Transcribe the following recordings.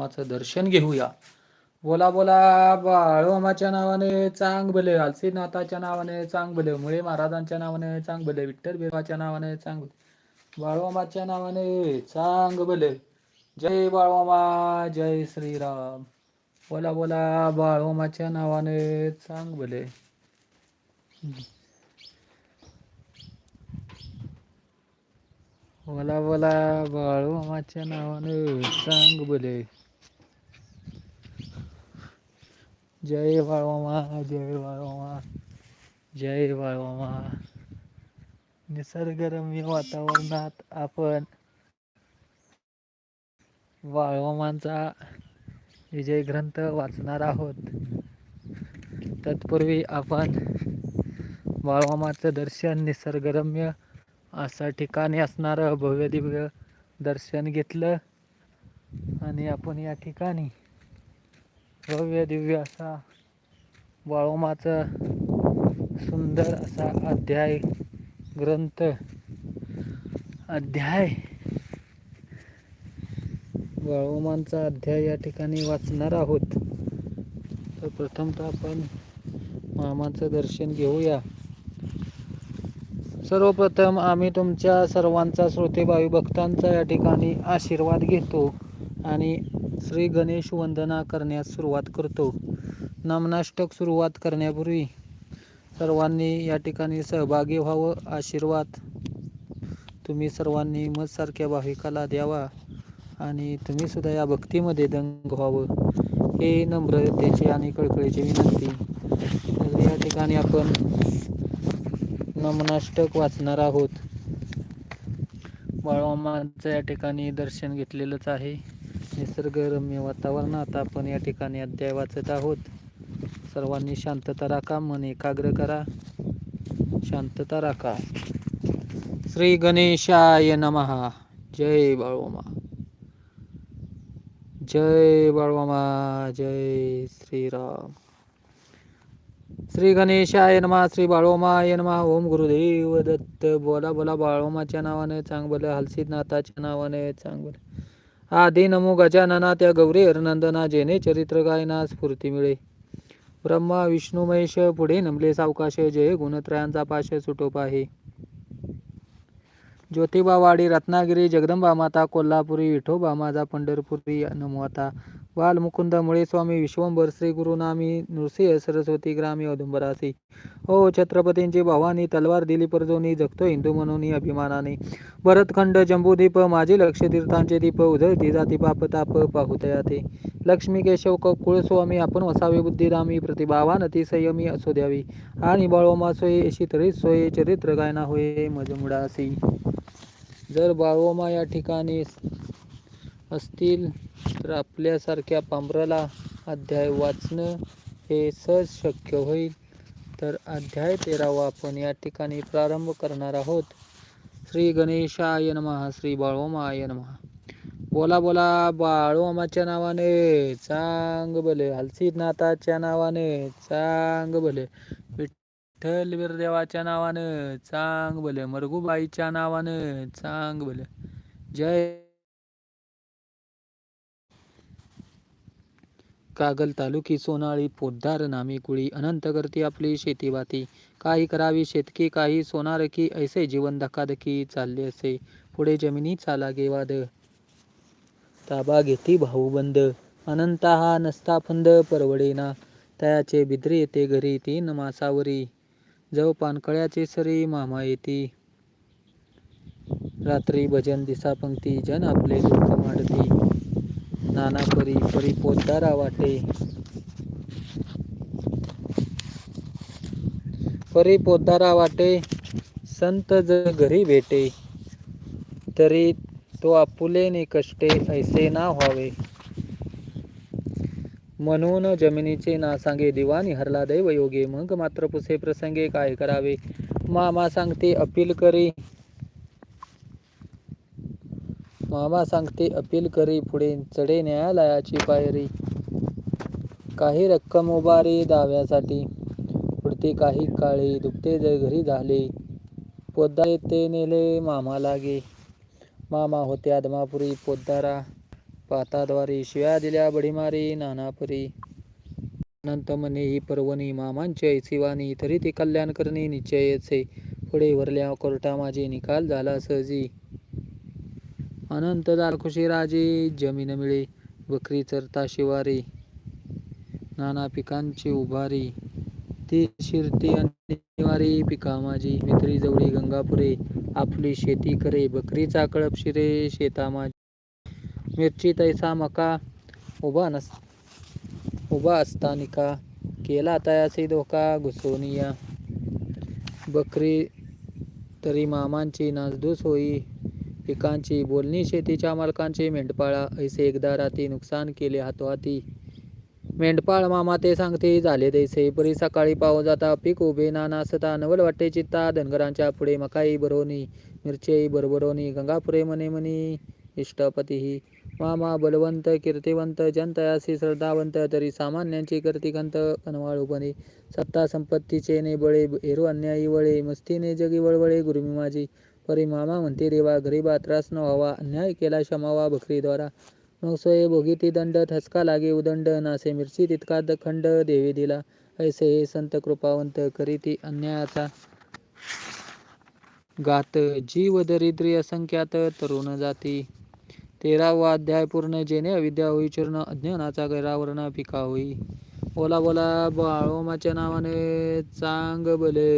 बाळोमाचं दर्शन घेऊया. बोला बोला बाळोमाच्या नावाने चांग भले आलसीनाथाच्या नावाने चांग भले मुळे महाराजांच्या नावाने चांग भले विठ्ठल बिरवाच्या नावाने चांग भले बाळोमाच्या नावाने चांग भले. जय बाळोमा जय श्रीराम. बोला बोला बाळोमाच्या नावाने चांग भले. बोला बोला बाळोमाच्या नावाने चांग भले. जय बाळोमा जय बाळोमा जय बाळवामा निसर्गरम्य वातावरणात आपण बाळोमांचा विजय ग्रंथ वाचणार आहोत. तत्पूर्वी आपण बाळोमाचं दर्शन निसर्गरम्य असा ठिकाणी असणारं भव्य दिव्य दर्शन घेतलं आणि आपण या ठिकाणी भव्य दिव्य असा वाळोमाचा सुंदर असा अध्याय ग्रंथ अध्याय. वाळोमांचा अध्याय या ठिकाणी वाचणार आहोत. तर प्रथमतः आपण मामाचं दर्शन घेऊया. सर्वप्रथम आम्ही तुमच्या सर्वांचा श्रोतेबाई भक्तांचा या ठिकाणी आशीर्वाद घेतो आणि श्री गणेश वंदना करण्यास सुरुवात करतो. नामनाष्टक सुरुवात करण्यापूर्वी सर्वांनी या ठिकाणी सहभागी व्हावं. आशीर्वाद. तुम्ही सर्वांनी मजसारख्या भाविकाला द्यावा आणि तुम्ही सुद्धा या भक्तीमध्ये दंग व्हावं हे नम्रतेची आणि कळकळीची विनंती. तर या ठिकाणी आपण नमनाष्टक वाचणार आहोत. बाळमामाचं या ठिकाणी दर्शन घेतलेलंच आहे. निसर्गरम्य वातावरणात आपण या ठिकाणी अध्याय वाचत आहोत. सर्वांनी शांतता राखा मन एकाग्र करा. शांतता राखा. श्री गणेशाय नमहा जय बाळोमा जय बाळोमा जय श्रीराम. श्री गणेशाय नमा. श्री बाळोमाय नमा. ओम गुरुदेव दत्त. बोला बोला बाळोमाच्या नावाने चांग बोले हलसीनाथाच्या नावाने चांगलं आधी नमो गजानना त्या गौरी हरनंदना जेने चरित्र गायना स्फूर्ती मिळे. ब्रह्मा विष्णू महेश पुढे नमले सावकाश जय गुणत्रयांचा पाश सुटोपा आहे ज्योतिबावाडी रत्नागिरी जगदंबा माता कोल्हापुरी विठोबा माझा पंढरपुरी नमो आता. बालमुकुंदामुळे स्वामी विश्वंभर श्री गुरुनामी नृसिंह सरस्वती ग्रामी औदुंबरासी. हो छत्रपतींची भवानी तलवार दिली परजोनी जगतो हिंदू म्हणून अभिमानाने. भरतखंड जंबूदीप माझे लक्ष तीर्थांचे दीप उधळती जाती पाप ताप पाहुतया ते लक्ष्मी केशव कुळस्वामी आपण वसावे बुद्धिरामी प्रतिभावान ती संयमी असो द्यावी. आणि बाळोमा सोये अशी तरी सोये चरित्र गायना होय मजमुडासी. जर बाळोमा या ठिकाणी असतील तर आपल्यासारख्या पांभराला अध्याय वाचणं हे सहज शक्य होईल. तर अध्याय तेरावा आपण या ठिकाणी प्रारंभ करणार आहोत. श्री गणेशाय नमः श्री बाळोमाय नमः. बोला बोला बाळोमाच्या नावाने चांग भले. हलसीनाथाच्या नावाने चांग भले. विठ्ठल वीरदेवाच्या नावानं चांग भले. मरगुबाईच्या नावानं चांग भले. जय कागल तालुकी सोनाळी पोद्दार नामी कुळी अनंत करती आपली शेतीवाती. काही करावी शेतकी काही सोनारकी ऐसे जीवन धकाधकी चालले असे. पुढे जमिनी चाला गेवाद ताबा घेती भाऊबंद अनंत हा नसता फंद परवडेना तयाचे बिद्रे येते घरी तीन मासावरी. जव पानकळ्याचे सरी मामा येती. रात्री भजन दिसा पंक्ती जन आपले दुःख मांडती. नाना परी परी पोतदारा वाटे. परी पोतदारा वाटे संत ज घरी भेटे तरी तो आपुले ने कष्टे ऐसे ना व्हावे. म्हणून जमिनीचे ना सांगे दिवाणी हरला दैव योगे मग मात्र पुसे प्रसंगे काय करावे? मामा सांगते अपील करी. मामा सांगते अपील करी पुढे चढे न्यायालयाची पायरी. काही रक्कम उभारी दाव्यासाठी. पुढते काही काळे दुखते घरी झाले पोद्दार येते नेले मामा लागे. मामा होते आदमापुरी पोद्दारा पाताद्वारे शिव्या दिल्या बडीमारी नानापुरी. अनंत म्हणे ही पर्वणी मामांची शिवानी तरी ती कल्याण करणी निश्चयचे. पुढे वरल्या कोर्टा माझे निकाल झाला सहजी. अनंत दालखुशी राजे जमीन मिळे बकरी चरता शिवारी नाना पिकांची उभारी ती शिरती अनिवारी पिका माझी मित्री जवळी गंगापुरे आपली शेती करे बकरीचा कळप शिरे शेता माझी मिरची तैसा मका उभा नस उभा असतानिका केला तयासी धोका घुसोनिया बकरी तरी मामांची नासधूस होई पिकांची बोलणी शेतीच्या मालकांची मेंढपाळा ऐसे एकदा राती नुकसान केले हातोहाती. मेंढपाळ मामा ते सांगते झाले दैसे परी सकाळी पाहू जाता पीक उभे ना नासता. नवल वाटे चित्ता धनगरांच्या पुढे मकाई बरोनी मिरचेई बरबरोनी गंगापुरे मने मनी इष्टपतीही मामा बलवंत कीर्तिवंत जनतयासी श्रद्धावंत तरी सामान्यांची कर्तिकंत कनवाळूपणे सत्ता संपत्तीचे ने बळे हेरो अन्यायी वळे मस्तीने जगी वळवळे गुरुमी माझी. परी मामा म्हणते देवा गरीबा त्रास न व्हावा अन्याय केला क्षमावा बकरीद्वारा. भोगी ती दंड ठसका लागे उदंड नासे मिरची तितका दखंड देवी दिला. ऐसे हे संत कृपावंत करीती अन्यायाचा. गात जीव दरिद्री असंख्यात तरुण जाती. तेरावा अध्याय पूर्ण जेणे अविद्या होई चूर्ण अज्ञानाचा गैरावरण पिका होई. बोला बोला बाळोमाच्या नावाने चांग बले.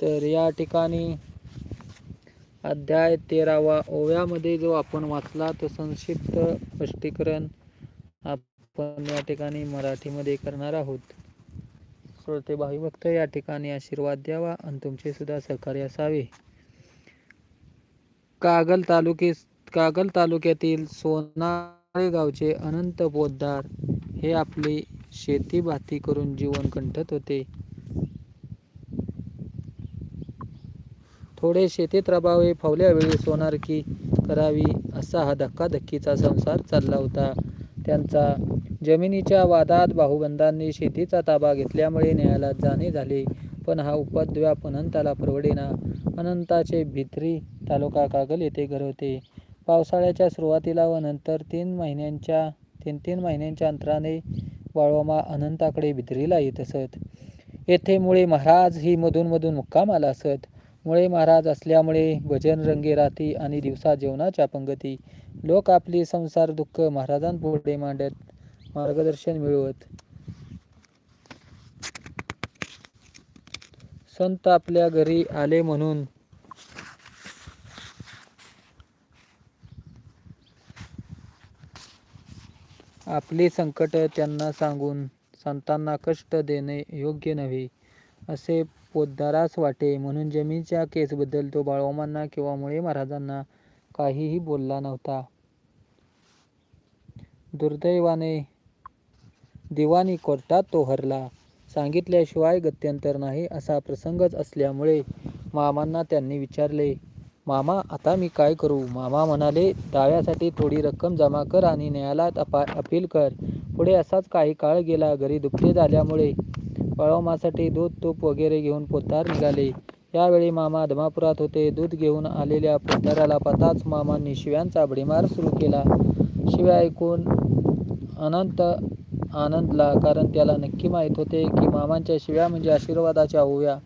तर या ठिकाणी अध्याय तेरावा ओव्यामध्ये जो आपण वाचला तो संक्षिप्त स्पष्टीकरण आपण या ठिकाणी मराठीमध्ये करणार आहोत. श्रोते भाविभक्त या ठिकाणी आशीर्वाद द्यावा आणि तुमचे सुद्धा सहकार्य असावे. कागल तालुके कागल तालुक्यातील सोनाळे गावचे अनंत पोद्दार हे आपली शेती भाती करून जीवन कंठत होते. थोडे शेतीत रबावे फावल्या वेळी सोनारकी करावी असा हा धक्काधक्कीचा संसार चालला होता. त्यांचा जमिनीच्या वादात भाऊबंधांनी शेतीचा ताबा घेतल्यामुळे न्यायालयात जाणे झाले पण हा उपद्व्याप अनंताला परवडेना. अनंताचे भित्री तालुका कागल येथे घर होते. पावसाळ्याच्या सुरुवातीला व नंतर तीन महिन्यांच्या तीन तीन महिन्यांच्या अंतराने वाळवामा अनंताकडे भित्रीला येत असत. येथे मुळे महाराज ही मधूनमधून मुक्कामाला असत. मुळे महाराज असल्यामुळे भजन रंगे राती आणि दिवसा जेवणाच्या पंगती लोक आपली संसार दुःख महाराजांपुढे मांडत मार्गदर्शन मिळवत. संत आपल्या घरी आले म्हणून आपली संकट त्यांना सांगून संतांना कष्ट देणे योग्य नव्हे असे पोद्दारास वाटे. म्हणून जमीनच्या केसबद्दल तो बाळोमांना किंवा मुळे महाराजांना काहीही बोलला नव्हता. दुर्दैवाने दिवाणी कोर्टात तो हरला. सांगितल्याशिवाय गत्यंतर नाही असा प्रसंगच असल्यामुळे मामांना त्यांनी विचारले मामा आता मी काय करू? मामा म्हणाले दाव्यासाठी थोडी रक्कम जमा कर आणि न्यायालयात अपा अपील कर. पुढे असाच काही काळ गेला घरी दुपटे झाल्यामुळे पळवमासाठी दूध तूप वगैरे घेऊन पोतार निघाले. यावेळी मामा धमापुरात होते. दूध घेऊन आलेल्या पोताराला पाहताच मामांनी शिव्यांचा भडीमार सुरू केला. शिव्या ऐकून अनंत आनंदला कारण त्याला नक्की माहीत होते की मामांच्या शिव्या म्हणजे आशीर्वादाच्या ओव्या.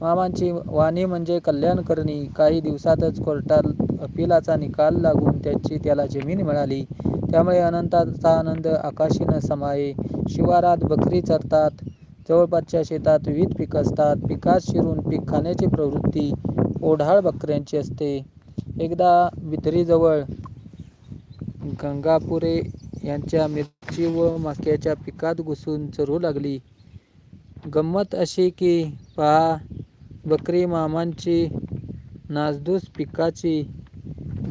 मामांची वाणी म्हणजे कल्याण करणी काही दिवसातच कोर्टात अपिलाचा निकाल लागून त्याची त्याला जमीन मिळाली. त्यामुळे अनंताचा आनंद आकाशीनं समाये. शिवारात बकरी चरतात. जवळपासच्या शेतात विविध पिकं असतात. पिकात शिरून पीक खाण्याची प्रवृत्ती ओढाळ बकऱ्यांची असते. एकदा वितरीजवळ गंगापुरे यांच्या मिरची व मक्याच्या पिकात घुसून चरू लागली. गंमत अशी की पहा बकरी मामांची नासधूस पिकाची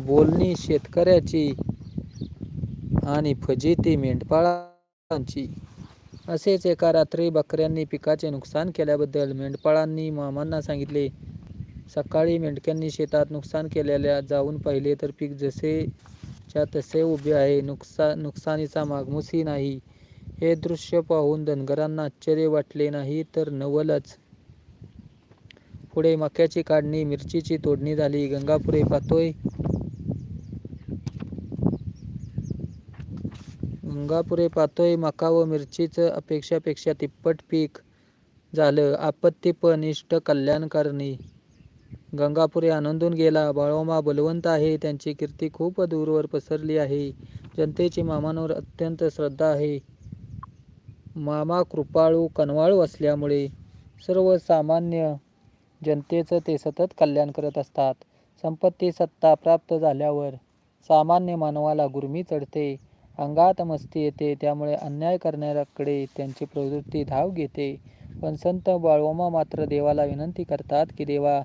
बोलणी शेतकऱ्याची आणि फजिती मेंढपाळांची. असेच एका रात्री बकऱ्यांनी पिकाचे नुकसान केल्याबद्दल मेंढपाळांनी मामांना सांगितले. सकाळी मेंढक्यांनी शेतात नुकसान केलेल्या जाऊन पाहिले तर पीक जसेच्या तसे उभे आहे. नुकसा नुकसानीचा मागमूसही नाही. हे दृश्य पाहून धनगरांना आश्चर्य वाटले नाही तर नवलच. पुढे मक्याची काढणी मिरचीची तोडणी झाली. गंगापुरे पातोय गंगापुरे पातोय मका व मिरचीचं अपेक्षापेक्षा तिप्पट पीक झालं. आपत्ती पण इष्ट कल्याणकारणी. गंगापुरे आनंदून गेला. बाळोमा बलवंत आहे. त्यांची कीर्ती खूप दूरवर पसरली आहे. जनतेची मामांवर अत्यंत श्रद्धा आहे. मामा कृपाळू कनवाळू असल्यामुळे सर्वसामान्य जनतेचं ते सतत कल्याण करत असतात. संपत्ती सत्ता प्राप्त झाल्यावर सामान्य मानवाला गुरमी चढते. अंगात मस्ती येते त्यामुळे अन्याय करणाऱ्याकडे त्यांची प्रवृत्ती धाव घेते. पण संत बाळोमा मात्र देवाला विनंती करतात की देवा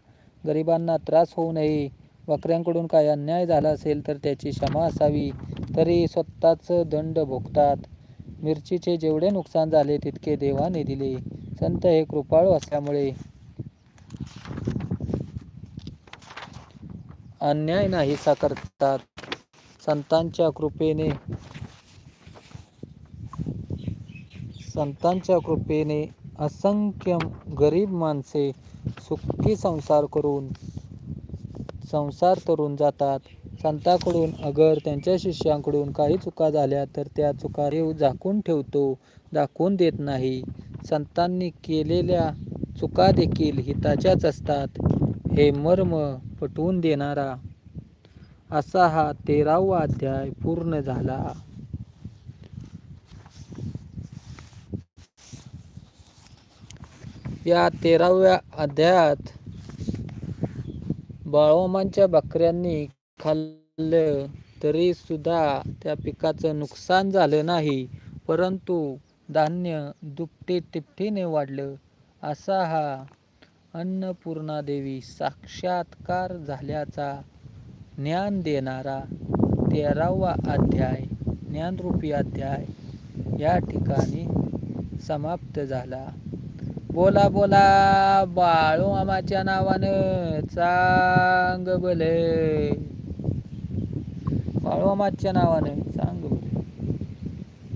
गरिबांना त्रास होऊ नये. बकऱ्यांकडून काही अन्याय झाला असेल तर त्याची क्षमा असावी. तरी स्वतःच दंड भोगतात. मिरचीचे जेवढे नुकसान झाले तितके देवाने दिले. संत हे कृपाळू असल्यामुळे अन्याय नाहीसा करतात. संतांच्या कृपेने संतांच्या कृपेने असंख्य गरीब माणसे सुखी संसार करून संसार तरून जातात. संतांकडून अगर त्यांच्या शिष्यांकडून काही चुका झाल्या तर त्या चुका देव झाकून ठेवतो दाखवून देत नाही. संतांनी केलेल्या चुका देखील हिताच्याच असतात. हे मर्म पटवून देणारा असा हा तेरावा अध्याय पूर्ण झाला. या तेराव्या अध्यायात बाळोमांच्या बकऱ्यांनी खाल्लं तरी सुद्धा त्या पिकाचं नुकसान झालं नाही परंतु धान्य दुपटी तिपटीने वाढलं. असा हा अन्नपूर्णादेवी साक्षात्कार झाल्याचा ज्ञान देणारा तेरावा अध्याय ज्ञानरूपी अध्याय या ठिकाणी समाप्त झाला. बोला बोला बाळू आमाच्या नावानं चांग भले. बाळू आमाच्या नावानं.